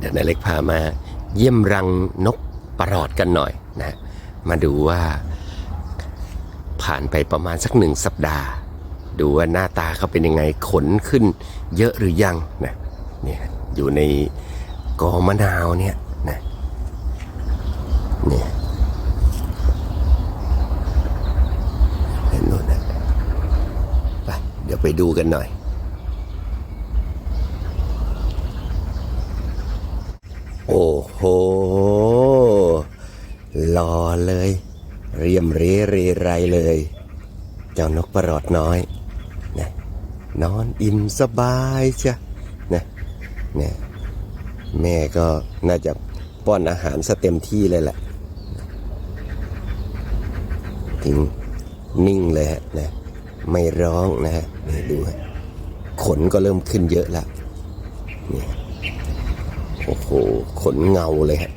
เดี๋ยวนายเล็กพามาเยี่ยมรังนกประหลอดกันหน่อยนะมาดูว่าผ่านไปประมาณสักหนึ่งสัปดาห์ ดูว่าหน้าตาเขาเป็นยังไงขนขึ้นเยอะหรือยังนะเนี่ยอยู่ในกอมะนาวเนี่ยนะเนี่ยเห็นนู่นนะไปเดี๋ยวไปดูกันหน่อย โอ้โหหล่อเลย เรียมเรเรไรเลย เจ้านกประหลอดน้อยนะนอนอิ่มสบายจ้ะนะเนี่ยแม่ก็น่าจะป้อนอาหารสเต็มที่เลยแหละทิ้งนิ่งเลยฮะนะไม่ร้องนะฮะนี่ดูฮะขนก็เริ่มขึ้นเยอะแล้วเนี่ย โอ้โห ขนเงาเลยฮะ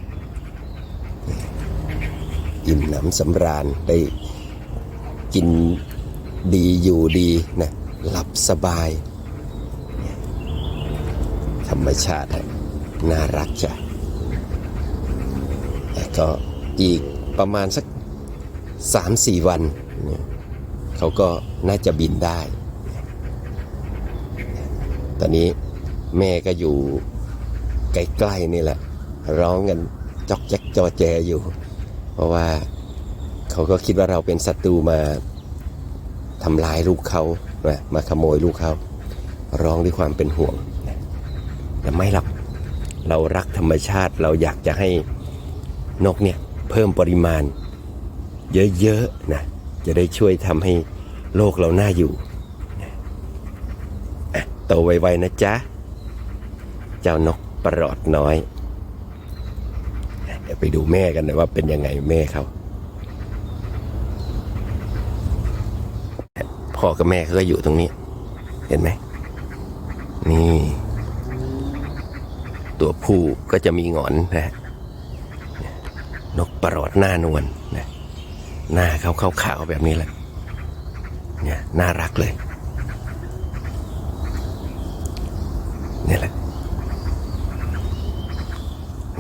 อิ่มหนำสำราญได้กินดีอยู่ดีนะ หลับสบาย ธรรมชาติน่ารักจ้ะแต่ก็อีกประมาณสักสามสี่วัน เขาก็น่าจะบินได้ ตอนนี้แม่ก็อยู่ ใกล้ๆนี่แหละ ร้องกันจอกแจ๊กจอแจอยู่ เพราะว่าเขาก็คิดว่าเราเป็นศัตรูมาทำลายลูกเขานะมาขโมยลูกเขาร้องด้วยความเป็นห่วงแต่ไม่หรอกเรารักธรรมชาติเราอยากจะให้นกเนี่ยเพิ่มปริมาณ เยอะๆนะจะได้ช่วยทำให้โลกเราน่าอยู่โตไวๆนะจ๊ะ เจ้านก ประหลอดน้อย เดี๋ยวไปดูแม่กันนะว่าเป็นยังไงแม่เขาพ่อกับแม่เขาก็อยู่ตรงนี้ เห็นไหม นี่ ตัวผู้ก็จะมีงอนนะ นกประหลอดหน้านวลนะ หน้าเขาขาวๆแบบนี้แหละ เนี่ยน่ารักเลย นี่แหละ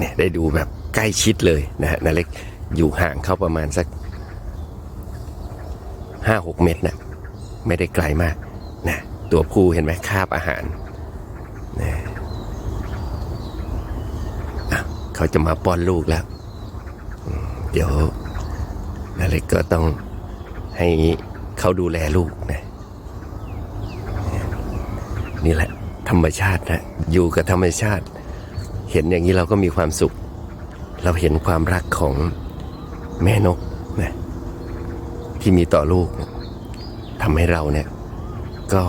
เนี่ยได้ดูแบบใกล้ชิดเลยนะฮะนาเล็กอยู่ห่างเข้าประมาณสักห้าหกเมตรนะไม่ได้ไกลมากนะตัวผู้เห็นไหมคาบอาหารนะอะเขาจะมาป้อนลูกแล้ว เดี๋ยวนาเล็กก็ต้องให้เขาดูแลลูกนะนี่แหละ ธรรมชาตินะอยู่กับธรรมชาติ เห็นอย่างนี้เราก็มีความสุข เราเห็นความรักของแม่นกนะที่มีต่อลูกนะทำให้เราเนี่ย ก็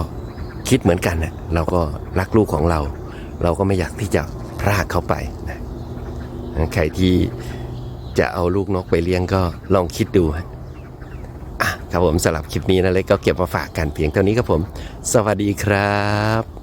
คิดเหมือนกันนะเราก็รักลูกของเรา เราก็ไม่อยากที่จะพรากเขาไปนะใครที่จะเอาลูกนกไปเลี้ยงก็ลองคิดดูอะครับผมสำหรับคลิปนี้นะเล็กก็เก็บมาฝากกันเพียงเท่านี้ครับผม สวัสดีครับ